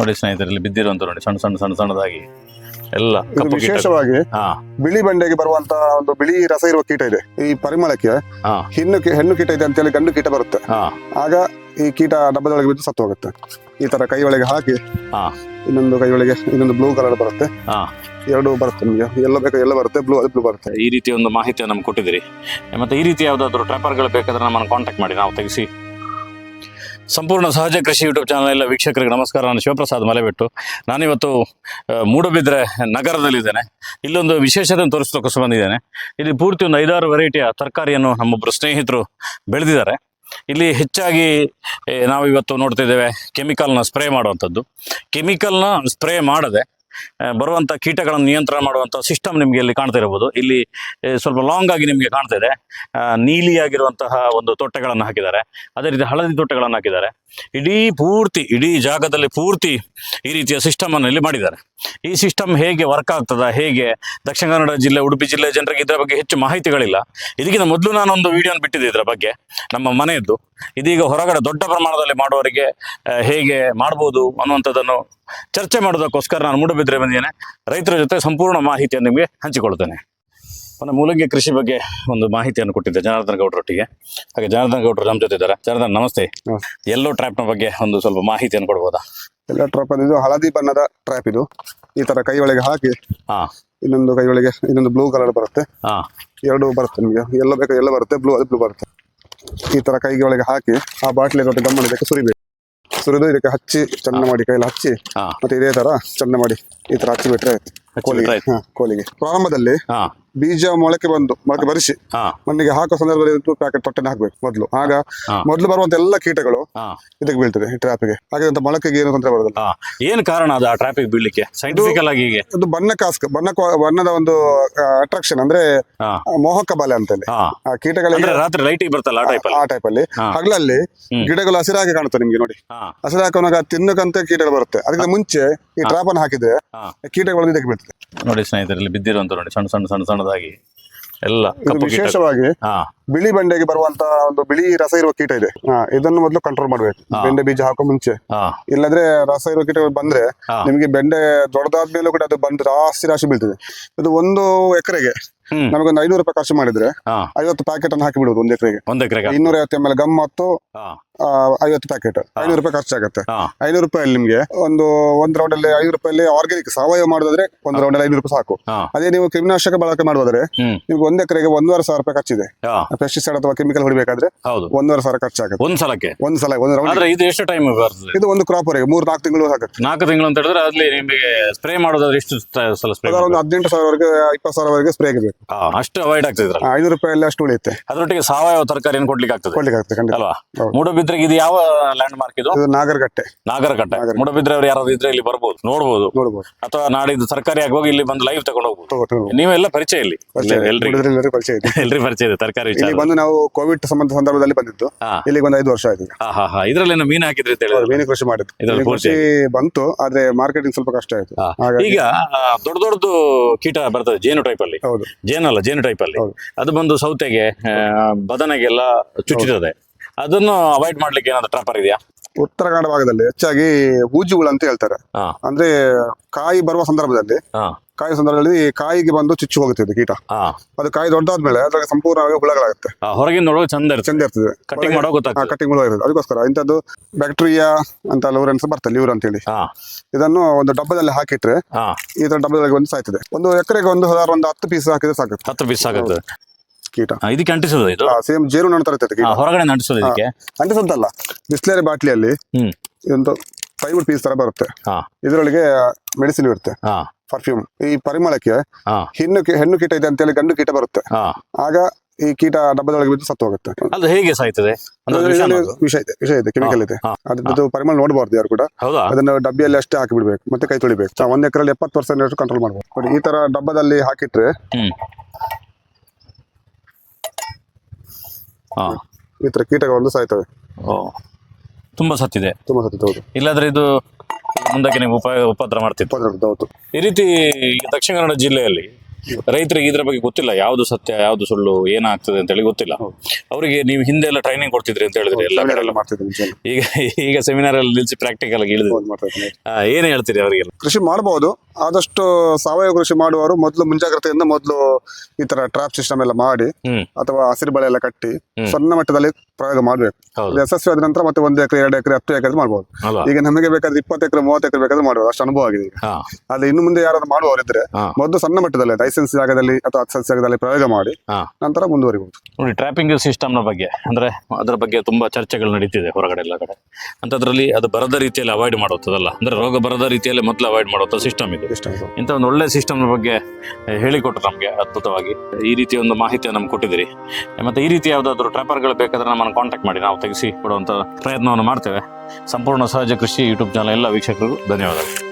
ನೋಡಿ ಸ್ನೇಹಿತರಲ್ಲಿ ಬಿದ್ದಿರುವಂತ ನೋಡಿ ಸಣ್ಣ ಸಣ್ಣ ಸಣ್ಣ ಸಣ್ಣದಾಗಿ ಎಲ್ಲ ಇದು ಕಪ್ಪು ಕೀಟ ವಿಶೇಷವಾಗಿ ಹಾ. ಬಿಳಿ ಬಂಡೆಗೆ ಬರುವಂತ ಒಂದು ಬಿಳಿ ರಸ ಇರುವ ಕೀಟ ಇದೆ. ಈ ಪರಿಮಳಕ್ಕೆ ಹಾ. ಹೆಣ್ಣು ಕೀ- ಹೆಣ್ಣು ಕೀಟ ಇದೆ ಅಂತೇಳಿ ಗಂಡು ಕೀಟ ಬರುತ್ತೆ. ಹಾ. ಆಗ ಈ ಕೀಟ ಡಬ್ಬದೊಳಗೆ ಬಿದ್ದು ಸತ್ತು ಹೋಗುತ್ತೆ ಈ ತರ ಕೈ ಒಳಗೆ ಹಾಕಿ ಹಾ. ಇನ್ನೊಂದು ಕೈ ಒಳಗೆ ಇನ್ನೊಂದು ಬ್ಲೂ ಕಲರ್ ಬರುತ್ತೆ. ಹಾ. ಎರಡು ಬರುತ್ತೆ ನಿಮಗೆ. ಎಲ್ಲ ಬೇಕು ಎಲ್ಲ ಬರುತ್ತೆ ಬ್ಲೂ ಅದು ಬ್ಲೂ ಬರುತ್ತೆ. ಈ ರೀತಿ ಒಂದು ಮಾಹಿತಿಯನ್ನು ನಮ್ಗೆ ಕೊಟ್ಟಿದ್ದೀರಿ. ಮತ್ತೆ ಈ ರೀತಿ ಯಾವುದಾದ್ರೂ ಟ್ರ್ಯಾಪರ್ಗಳು ಬೇಕಾದ್ರೆ ನಮ್ಮನ್ನು ಕಾಂಟ್ಯಾಕ್ಟ್ ಮಾಡಿ. ನಾವು ತೆಗಿಸಿ ಸಂಪೂರ್ಣ ಸಹಜ ಕೃಷಿ ಯೂಟ್ಯೂಬ್ ಚಾನಲ್ ಎಲ್ಲ ವೀಕ್ಷಕರಿಗೆ ನಮಸ್ಕಾರ. ನಾನು ಶಿವಪ್ರಸಾದ್ ಮಲೆಬೆಟ್ಟು. ನಾನಿವತ್ತು ಮೂಡುಬಿದ್ರೆ ನಗರದಲ್ಲಿದ್ದೇನೆ. ಇಲ್ಲೊಂದು ವಿಶೇಷತೆಯನ್ನು ತೋರಿಸ್ಲಿಕ್ಕೋಸ್ಕರ ಬಂದಿದ್ದೇನೆ. ಇಲ್ಲಿ ಪೂರ್ತಿ ಒಂದು ಐದಾರು ವೆರೈಟಿಯ ತರಕಾರಿಯನ್ನು ನಮ್ಮೊಬ್ಬರು ಸ್ನೇಹಿತರು ಬೆಳೆದಿದ್ದಾರೆ. ಇಲ್ಲಿ ಹೆಚ್ಚಾಗಿ ನಾವಿವತ್ತು ನೋಡ್ತಿದ್ದೇವೆ ಕೆಮಿಕಲ್ನ ಸ್ಪ್ರೇ ಮಾಡುವಂಥದ್ದು. ಕೆಮಿಕಲ್ನ ಸ್ಪ್ರೇ ಮಾಡದೆ ಆ, ಬರುವಂಥ ಕೀಟಗಳನ್ನು ನಿಯಂತ್ರಣ ಮಾಡುವಂತ ಸಿಸ್ಟಮ್ ನಿಮಗೆ ಇಲ್ಲಿ ಕಾಣ್ತಾ ಇರಬಹುದು ಇಲ್ಲಿ ಸ್ವಲ್ಪ ಲಾಂಗ್ ಆಗಿ ನಿಮಗೆ ಕಾಣ್ತಾ ಇದೆ. ನೀಲಿಯಾಗಿರುವಂತಹ ಒಂದು ತೊಟ್ಟೆಗಳನ್ನು ಹಾಕಿದ್ದಾರೆ. ಅದೇ ರೀತಿ ಹಳದಿ ತೊಟ್ಟೆಗಳನ್ನು ಹಾಕಿದ್ದಾರೆ. ಇಡೀ ಪೂರ್ತಿ, ಇಡೀ ಜಾಗದಲ್ಲಿ ಪೂರ್ತಿ ಈ ರೀತಿಯ ಸಿಸ್ಟಮ್ ಅನ್ನು ಇಲ್ಲಿ ಮಾಡಿದ್ದಾರೆ. ಈ ಸಿಸ್ಟಮ್ ಹೇಗೆ ವರ್ಕ್ ಆಗ್ತದ, ಹೇಗೆ ದಕ್ಷಿಣ ಕನ್ನಡ ಜಿಲ್ಲೆ, ಉಡುಪಿ ಜಿಲ್ಲೆ ಜನರಿಗೆ ಇದರ ಬಗ್ಗೆ ಹೆಚ್ಚು ಮಾಹಿತಿಗಳಿಲ್ಲ. ಇದಕ್ಕಿಂತ ಮೊದಲು ನಾನೊಂದು ವಿಡಿಯೋನ ಬಿಟ್ಟಿದ್ದೆ ಇದರ ಬಗ್ಗೆ, ನಮ್ಮ ಮನೆಯದ್ದು. ಇದೀಗ ಹೊರಗಡೆ ದೊಡ್ಡ ಪ್ರಮಾಣದಲ್ಲಿ ಮಾಡುವವರಿಗೆ ಹೇಗೆ ಮಾಡ್ಬೋದು ಅನ್ನುವಂಥದ್ದನ್ನು ಚರ್ಚೆ ಮಾಡೋದಕ್ಕೋಸ್ಕರ ನಾನು ಮೂಡಬಿದ್ರೆ ಬಂದಿದ್ದೇನೆ. ರೈತರ ಜೊತೆ ಸಂಪೂರ್ಣ ಮಾಹಿತಿಯನ್ನು ನಿಮಗೆ ಹಂಚಿಕೊಳ್ತೇನೆ. ನನ್ನ ಮೂಲಂಗಿ ಕೃಷಿ ಬಗ್ಗೆ ಒಂದು ಮಾಹಿತಿಯನ್ನು ಕೊಟ್ಟಿದ್ದೆ ಜನಾರ್ದನ ಗೌಡ್ರೊಟ್ಟಿಗೆ. ಹಾಗೆ ಜನಾರ್ದನ ಗೌಡ್ರು ನಮ್ಮ ಜೊತೆ ಇದ್ದಾರೆ. ಜನಾರ್ದನ್ ನಮಸ್ತೆ. ಎಲ್ಲೋ ಟ್ರ್ಯಾಪ್ನ ಬಗ್ಗೆ ಒಂದು ಸ್ವಲ್ಪ ಮಾಹಿತಿಯನ್ನು ಕೊಡ್ಬೋದಾ? ಎಲ್ಲ ಟ್ರಾಪ್ ಇದು ಹಳದಿ ಬಣ್ಣದ ಟ್ರ್ಯಾಪ್ ಇದು. ಈ ತರ ಕೈ ಒಳಗೆ ಹಾಕಿ ಹಾ. ಇನ್ನೊಂದು ಕೈ ಒಳಗೆ ಇನ್ನೊಂದು ಬ್ಲೂ ಕಲರ್ ಬರುತ್ತೆ. ಹಾ. ಎರಡು ಬರುತ್ತೆ ನಿಮಗೆ. ಎಲ್ಲ ಬೇಕು ಎಲ್ಲ ಬರುತ್ತೆ ಬ್ಲೂ ಅದು ಬ್ಲೂ ಬರುತ್ತೆ. ಈ ತರ ಕೈಗೆ ಒಳಗೆ ಹಾಕಿ ಆ ಬಾಟ್ಲಿ ದೊಡ್ಡ ಗಮ್ಮ ಇದಕ್ಕೆ ಸುರಿಬೇಕು. ಸುರಿದು ಇದಕ್ಕೆ ಹಚ್ಚಿ ಚೆನ್ನ ಮಾಡಿ ಕೈಯಲ್ಲಿ ಹಚ್ಚಿ ಮತ್ತೆ ಇದೇ ತರ ಚೆನ್ನ ಮಾಡಿ ಈ ತರ ಹಚ್ಚಿ ಬಿಟ್ರೆ ಆಯ್ತು. ಕೋಲಿಗೆ. ಆಯ್ತು. ಹಾ, ಕೋಲಿಗೆ. ಪ್ರಾರಂಭದಲ್ಲಿ ಹಾ. ಬೀಜ ಮೊಳಕೆ ಬಂದು ಮೊಳಕೆ ಬರಿಸಿ ಹಾ. ಮಣ್ಣಿಗೆ ಹಾಕೋ ಸಂದರ್ಭದಲ್ಲಿ ಪ್ಯಾಕೆಟ್ ತೊಟ್ಟೆನ ಹಾಕ್ಬೇಕು ಮೊದಲು. ಆಗ ಹಾ. ಮೊದಲು ಬರುವಂತ ಎಲ್ಲ ಕೀಟಗಳು ಹಾ. ಇದಕ್ಕೆ ಬೀಳ್ತದೆ ಈ ಟ್ರಾಪಿಗೆ ಹಾಗೆ ಮೊಳಕೆಗೆ ಏನು ತೊಂದರೆ ಬರೋದಿಲ್ಲ. ಹಾ. ಏನ್ ಕಾರಣ ಅದು ಆ ಟ್ರಾಫಿಕ್ ಬೀಳ್ಲಿಕ್ಕೆ? ಸೈಂಟಿಫಿಕಲ್ ಆಗಿ ಹೀಗೆ. ಅದು ಬಣ್ಣ ಕಾಸ್ಕ್ ಬಣ್ಣ ಕೋ- ಬಣ್ಣದ ಒಂದು ಅಟ್ರಾಕ್ಷನ್ ಅಂದ್ರೆ ಹಾ. ಆ, ಮೋಹಕ ಬಲೆ ಅಂತೇಳಿ ಹಾ. ಆ ಕೀಟಗಳಿಗೆ ಅಂದ್ರೆ ರಾತ್ರಿ ಲೈಟಿಗೆ ಬರ್ತಲ್ಲ ಆ ಟೈಪ್ ಅಲ್ಲಿ? ಆ ಟೈಪ್ ಅಲ್ಲಿ. ಹಾ. ಹಗಲಲ್ಲಿ ಹ್ಮ್. ಗಿಡಗಳು ಹಸಿರಾಗಿ ಕಾಣುತ್ತೆ ನಿಮ್ಗೆ ನೋಡಿ. ಹಾ. ಹಸಿರು ಹಾಕೋನಾಗ ತಿನ್ನಕಂತ ಕೀಟಗಳು ಬರುತ್ತೆ. ಅದಕ್ಕೆ ಮುಂಚೆ ಈ ಟ್ರಾಪ್ ಅನ್ನು ಹಾಕಿದ್ರೆ ಕೀಟಗಳು ಇದಕ್ಕೆ ಬೀಳ್ತದೆ. ನೋಡಿ ಸ್ನೇಹಿತರಲ್ಲಿ ಬಿದ್ದಿರುವಂತ ನೋಡಿ ಸಣ್ಣ ಸಣ್ಣ ಸಣ್ಣ ಸಣ್ಣದಾಗಿ ಎಲ್ಲ ಇದು ಕಪ್ಪು ಕೀಟ ವಿಶೇಷವಾಗಿ ಹಾ. ಬಿಳಿ ಬೆಂಡೆಗೆ ಬರುವಂತ ಒಂದು ಬಿಳಿ ರಸ ಇರುವ ಕೀಟ ಇದೆ. ಹಾ, ಇದನ್ನು ಮೊದಲು ಕಂಟ್ರೋಲ್ ಮಾಡ್ಬೇಕು. ಹಾ. ಬೆಂಡೆ ಬೀಜ ಹಾಕೋ ಮುಂಚೆ. ಹಾ. ಇಲ್ಲದ್ರೆ ರಸ ಇರುವ ಕೀಟಗಳು ಬಂದ್ರೆ ಹಾ. ನಿಮಗೆ ಬೆಂಡೆ ದೊಡ್ಡದಾದ್ಮೇಲೂ ಕೂಡ ಅದು ಬಂದು ರಾಶಿ ರಾಶಿ ಬೀಳ್ತದೆ. ಇದು ಒಂದು ಎಕರೆಗೆ ನಮಗೊಂದು ಐನೂರು ರೂಪಾಯಿ ಖರ್ಚು ಮಾಡಿದ್ರೆ ಐವತ್ತು ಪ್ಯಾಕೆಟ್ ಅನ್ನು ಹಾಕಿ ಬಿಡುದು ಒಂದು ಎಕರೆಗೆ. ಒಂದ್ ಎಕರೆಗೆ. ಇನ್ನೂರ ಐವತ್ತು ಎಂ ಎಲ್ ಗಮ್ ಮತ್ತು ಐವತ್ತು ಪ್ಯಾಕೆಟ್ ಐನೂರು ರೂಪಾಯಿ ಖರ್ಚಾಗುತ್ತೆ ಐನೂರು ರೂಪಾಯಿ ನಿಮ್ಗೆ ಒಂದು ಒಂದ್ ರೌಂಡ್ ಅಲ್ಲಿ ಐನೂರು ರೂಪಾಯಲ್ಲಿ ಆರ್ಗ್ಯಾನಿಕ್ ಸಾವಯವ ಮಾಡೋದಾದ್ರೆ ಒಂದ್ ರೌಂಡ್ ಅಲ್ಲಿ ಐನೂರು ರೂಪಾಯಿ ಸಾಕು. ಅದೇ ನೀವು ಕ್ರಿಮಿನಾಶಕ ಬಳಕೆ ಮಾಡೋದಾದ್ರೆ ನಿಮ್ಗೆ ಒಂದ್ ಎಕರೆಗೆ ಒಂದೂವರೆ ಸಾವಿರ ರೂಪಾಯಿ ಖರ್ಚಿದೆ. ಪೆಸ್ಟಿಸೈಡ್ ಅಥವಾ ಕೆಮಿಕಲ್ ಹೊಡಿಬೇಕಾದ್ರೆ ಹೌದು. ಒಂದೂವರೆ ಸಾವಿರ ಖರ್ಚಾಗುತ್ತೆ ಒಂದ್ ಸಲಕ್ಕೆ? ಒಂದ್ ಸಲ ಒಂದು ರೌಂಡ್ ಇದು ಎಷ್ಟು ಟೈಮ್ ಬರ್ತದೆ? ಇದು ಒಂದು ಕ್ರಾಪ್ ವರೆಗೆ ಮೂರ್ ನಾಲ್ಕು ತಿಂಗಳು ಆಗುತ್ತೆ ನಾಲ್ಕು ತಿಂಗಳು ಅಂತ ಹೇಳಿದ್ರೆ ಅಲ್ಲಿ ನಿಮಗೆ ಸ್ಪ್ರೇ ಮಾಡೋದಾದ್ರೆ ಎಷ್ಟು ಸಲ ಸ್ಪ್ರೇ ಒಂದು ಹದಿನೆಂಟು ಸಾವಿರವರೆಗೆ ಇಪ್ಪತ್ತು ಸಾವಿರವರೆಗೆ ಸ್ಪ್ರೇ ಬೇಕು ಅಷ್ಟು ಅವಾಯ್ಡ್ ಆಗ್ತದೆ ಐದು ರೂಪಾಯಿ ಅಲ್ಲಿ ಅಷ್ಟು ಉಳಿಯುತ್ತೆ. ಅದ್ರೊಟ್ಟಿಗೆ ಸಾವಯವ ತರಕಾರಿಯನ್ನು ಕೊಡ್ಲಿಕ್ಕೆ ಆಗ್ತದೆ? ಕೊಡ್ಲಿಕ್ಕೆ ಆಗ್ತದೆ ಖಂಡಿತ. ಅಲ್ವಾ? ಹೌದು. ಮೂಡಬಿದ್ರೆಗೆ ಇದು ಯಾವ ಲ್ಯಾಂಡ್ ಮಾರ್ಕ್ ಇದು? ಇದು ನಾಗರಗಟ್ಟೆ ನಾಗರಕಟ್ಟೆ. ನಾಗರಕಟ್ಟೆ. ಮೂಡಬಿದ್ರೆ ಅವ್ರು ಯಾರಾದ್ರೂ ಇದ್ರೆ ಇಲ್ಲಿ ಬರ್ಬೋದು ನೋಡ್ಬೋದು. ನೋಡ್ಬೋದು. ಅಥವಾ ನಾಡಿದ್ದು ತರಕಾರಿ ಹೋಗಿ ಇಲ್ಲಿ ಬಂದು ಲೈವ್ ತಗೊಂಡು ಹೋಗ್ಬೋದು. ತಗೊಟ್ಟು ನೀವೆಲ್ಲ ಪರಿಚಯ ಇಲ್ಲಿ. ಪರಿಚಯ ಇದೆ. ಎಲ್ಲರಿಗೂ ಪರಿಚಯ ಇದೆ. ಎಲ್ರಿ ಪರಿಚಯ ಇದೆ ತರಕಾರಿ ಇಲ್ಲಿ ಬಂದು ನಾವು ಕೋವಿಡ್ ಸಂಬಂಧ ಸಂದರ್ಭದಲ್ಲಿ ಬಂದಿದ್ದು. ಹಾ. ಇಲ್ಲಿಗೆ ಒಂದು ಐದು ವರ್ಷ ಆಯ್ತು ಈಗ. ಹಾ ಮೀನು ಹಾಕಿದ್ರೆ ಅಂತ ಹೇಳಿದ್ರೆ. ಮೀನು ಕೃಷಿ ಮಾಡಿದ್ದು. ಇದ್ರಲ್ಲಿ ಮೀನು ಕೃಷಿ ಬಂತು ಆದ್ರೆ ಮಾರ್ಕೆಟಿಂಗ್ ಸ್ವಲ್ಪ ಕಷ್ಟ ಆಯ್ತು. ಹಾ. ಹಾಗಾಗಿ ಈಗ ಆ, ದೊಡ್ಡ ದೊಡ್ಡದು ಕೀಟ ಬರ್ತದೆ ಜೇನು ಟೈಪ್ ಅಲ್ಲಿ. ಹೌದು. ಜೇನಲ್ಲ ಜೇನು ಟೈಪ್ ಅಲ್ಲಿ. ಅದು ಬಂದು ಸೌತೆಗೆ ಆ, ಬದನೆಗೆಲ್ಲ ಚುಚ್ಚುತ್ತದೆ ಅದನ್ನು ಅವಾಯ್ಡ್ ಮಾಡ್ಲಿಕ್ಕೆ ಏನಾದ್ರು ಟ್ರಾಪರ್ ಇದೆಯಾ? ಉತ್ತರ ಕನ್ನಡ ಭಾಗದಲ್ಲಿ ಹೆಚ್ಚಾಗಿ ಹೂಜಿ ಹುಳ ಅಂತ ಹೇಳ್ತಾರೆ. ಹಾ. ಅಂದ್ರೆ ಕಾಯಿ ಬರುವ ಸಂದರ್ಭದಲ್ಲಿ ಹಾ. ಕಾಯಿ ಸಂದರ್ಭದಲ್ಲಿ ಕಾಯಿಗೆ ಬಂದು ಚುಚ್ಚು ಹೋಗುತ್ತೆ ಕೀಟ. ಹಾ. ಅದು ಕಾಯಿ ದೊಡ್ಡಾದ್ಮೇಲೆ ಅದ್ರಾಗ ಸಂಪೂರ್ಣವಾಗಿ ಹುಳಗಳಾಗುತ್ತೆ. ಆ, ಹೊರಗಿಂದ ನೋಡುವಾಗ ಚಂದ ಇರ್ತದೆ. ಚಂದ ಇರ್ತದೆ. ಕಟಿಂಗ್ ಮಾಡೋ ಗೊತ್ತಾಗ್ತದೆ. ಕಟ್ಟಿಂಗ್ ಹುಳ ಇರ್ತದೆ ಅದಕ್ಕೋಸ್ಕರ ಇಂಥದ್ದು ಬ್ಯಾಕ್ಟೀರಿಯಾ ಅಂತ ಲೂರೆನ್ಸ್ ಬರ್ತದೆ ಲೂರ್ ಅಂತೇಳಿ ಹೇಳಿ. ಇದನ್ನು ಒಂದು ಡಬ್ಬದಲ್ಲಿ ಹಾಕಿಟ್ರೆ ಹಾ. ಈ ತರ ಡಬ್ಬದಲ್ಲಿ ಒಂದು ಸಾಯ್ತದೆ. ಒಂದು ಎಕರೆಗೆ ಒಂದು ಹଜାର ಒಂದು ಹತ್ತು ಪೀಸ್ ಹಾಕಿದ್ರೆ ಸಾಕು ಹತ್ತು ಪೀಸ್ ಆಗುತ್ತೆ ಕೀಟ. ಇದಕ್ಕೆ ಅಂಟಿಸೋದು ಇದು? ಸೇಮ್ ಜೇನು ನಂತರ ಇರ್ತದೆ ಕೀಟ. ಹೊರಗಡೆ ಅಂಟಿಸೋದು ಇದಕ್ಕೆ? ಅಂಟಿಸಂತಲ್ಲ ಬಿಸ್ಲೇರಿ ಬಾಟ್ಲಿಯಲ್ಲಿ ಅಲ್ಲಿ ಇದೊಂದು ಫೈವ್ ಪೀಸ್ ತರ ಬರುತ್ತೆ. ಇದರೊಳಗೆ ಮೆಡಿಸಿನ್ ಇರುತ್ತೆ. ಪರ್ಫ್ಯೂಮ್ ಈ ಪರಿಮಳಕ್ಕೆ ಹೆಣ್ಣು ಹೆಣ್ಣು ಕೀಟ ಇದೆ ಅಂತೇಳಿ ಗಂಡು ಕೀಟ ಬರುತ್ತೆ. ಆಗ ಈ ಕೀಟ ಡಬ್ಬದೊಳಗೆ ಬಿದ್ದು ಸತ್ತು ಹೋಗುತ್ತೆ ಅದು ಹೇಗೆ ಸಾಯ್ತದೆ? ಅಂದ್ರೆ ವಿಷ ಇದರಲ್ಲಿ ಅನ್ನೋದು? ವಿಷ ಇದೆ ವಿಷ ಇದೆ ಕೆಮಿಕಲ್ ಇದೆ. ಅದ್ರದ್ದು ಪರಿಮಳ ನೋಡಬಾರ್ದು ಯಾರು ಕೂಡ. ಅದನ್ನ ಡಬ್ಬಿಯಲ್ಲಿ ಅಷ್ಟೇ ಹಾಕಿ ಬಿಡ್ಬೇಕು ಮತ್ತೆ ಕೈ ತೊಳಿಬೇಕು. ಒಂದ್ ಎಕರೆಲ್ಲಿ ಎಪ್ಪತ್ತು ಪರ್ಸೆಂಟ್ ಕಂಟ್ರೋಲ್ ಮಾಡಬಹುದು ಈ ತರ ಡಬ್ಬದಲ್ಲಿ ಹಾಕಿಟ್ರೆ ಹ್ಮ್ ಹಾ ಈ ತರ ಕೀಟಗಳು ಸಾಯ್ತವೆ. ಓ. ತುಂಬಾ ಸತ್ತಿದೆ. ತುಂಬಾ ಸತ್ತಿದೆ ಹೌದು. ಇಲ್ಲಾದ್ರೆ ಇದು ಮುಂದಕ್ಕೆ ನಿಮ್ಗೆ ಉಪ ಉಪದ್ರ ಮಾಡ್ತಿತ್ತು ಹೌದು. ಈ ರೀತಿ ದಕ್ಷಿಣ ಕನ್ನಡ ಜಿಲ್ಲೆಯಲ್ಲಿ ರೈತರಿಗೆ ಇದ್ರ ಬಗ್ಗೆ ಗೊತ್ತಿಲ್ಲ. ಯಾವ್ದು ಸತ್ಯ ಯಾವ್ದು ಸುಳ್ಳು ಏನಾಗ್ತದೆ ಅಂತ ಹೇಳಿ ಗೊತ್ತಿಲ್ಲ ಅವರಿಗೆ ನೀವು ಹಿಂದೆ ಎಲ್ಲ ಟ್ರೈನಿಂಗ್ ಕೊಡ್ತಿದ್ರಿ ಅಂತ ಹೇಳಿದ್ರೆ. ಎಲ್ಲ ಕಡೆ ಎಲ್ಲ ಮಾಡ್ತಿದ್ದೆ ಮುಂಚೆ. ಈಗ ಈಗ ಸೆಮಿನಾರ್ ಅಲ್ಲಿ ನಿಲ್ಸಿ ಪ್ರಾಕ್ಟಿಕಲ್ ಆಗಿ ಇಳಿದು ಹೌದು, ಮಾಡ್ತಾ ಇದ್ದೀನಿ. ಆ, ಏನ್ ಹೇಳ್ತೀರಿ ಅವರಿಗೆಲ್ಲ? ಕೃಷಿ ಮಾಡಬಹುದು ಆದಷ್ಟು ಸಾವಯವ ಕೃಷಿ ಮಾಡುವವರು ಮೊದಲು ಮುಂಜಾಗ್ರತೆಯಿಂದ ಮೊದಲು ಈ ತರ ಟ್ರಾಪ್ ಸಿಸ್ಟಮ್ ಎಲ್ಲ ಮಾಡಿ ಅಥವಾ ಹಸಿರು ಬಳೆ ಎಲ್ಲ ಕಟ್ಟಿ ಸಣ್ಣ ಮಟ್ಟದಲ್ಲಿ ಪ್ರಯೋಗ ಮಾಡಬೇಕು. ಯಶಸ್ವಿ ಆದ ನಂತರ ಮತ್ತೆ ಒಂದು ಎಕರೆ ಎರಡು ಎಕರೆ ಹತ್ತು ಎಕರೆ ಮಾಡಬಹುದು ಈಗ ನಮಗೆ ಬೇಕಾದ್ರೆ ಇಪ್ಪತ್ತು ಎಕರೆ ಮೂವತ್ತು ಎಕರೆ ಬೇಕಾದ್ರೆ ಮಾಡಬಹುದು ಅಷ್ಟು ಅನುಭವ ಆಗಿದೆ ಈಗ. ಅದು ಅಲ್ಲಿ ಇನ್ನು ಮುಂದೆ ಯಾರಾದ್ರೂ ಮಾಡುವವರು ಇದ್ರೆ ಮೊದಲು ಸಣ್ಣ ಮಟ್ಟದಲ್ಲಿ ಲೈಸೆನ್ಸ್ ಜಾಗದಲ್ಲಿ ಅಥವಾ ಹತ್ತು ಜಾಗದಲ್ಲಿ ಪ್ರಯೋಗ ಮಾಡಿ ನಂತರ ಮುಂದುವರಿಬಹುದು ನೋಡಿ ಟ್ರಾಪಿಂಗ್ ಸಿಸ್ಟಮ್ನ ಬಗ್ಗೆ ಅಂದ್ರೆ ಅದರ ಬಗ್ಗೆ ತುಂಬಾ ಚರ್ಚೆಗಳು ನಡೀತಿದೆ ಹೊರಗಡೆ ಎಲ್ಲ ಕಡೆ. ಅಂತದ್ರಲ್ಲಿ ಅದು ಬರದ ರೀತಿಯಲ್ಲಿ ಅವಾಯ್ಡ್ ಮಾಡುತ್ತದಲ್ಲ? ಅಂದ್ರೆ ರೋಗ ಬರದ ರೀತಿಯಲ್ಲಿ ಮೊದಲು ಅವಾಯ್ಡ್ ಮಾಡುವಂತ ಸಿಸ್ಟಮ್ ಇದು. ಇಂಥ ಒಂದು ಒಳ್ಳೆ ಸಿಸ್ಟಮ್ನ ಬಗ್ಗೆ ಹೇಳಿಕೊಟ್ರು ನಮಗೆ ಅದ್ಭುತವಾಗಿ. ಈ ರೀತಿಯ ಒಂದು ಮಾಹಿತಿಯನ್ನು ನಮ್ಗೆ ಕೊಟ್ಟಿದ್ದೀರಿ. ಮತ್ತೆ ಈ ರೀತಿ ಯಾವುದಾದ್ರೂ ಟ್ರ್ಯಾಪರ್ಗಳು ಬೇಕಾದ್ರೆ ನಮ್ಮನ್ನು ಕಾಂಟ್ಯಾಕ್ಟ್ ಮಾಡಿ, ನಾವು ತೆಗೆಸಿ ಕೊಡುವಂಥ ಪ್ರಯತ್ನವನ್ನು ಮಾಡ್ತೇವೆ. ಸಂಪೂರ್ಣ ಸಹಜ ಕೃಷಿ ಯೂಟ್ಯೂಬ್ ಚಾನಲ್ ಎಲ್ಲ ವೀಕ್ಷಕರಿಗೂ ಧನ್ಯವಾದಗಳು.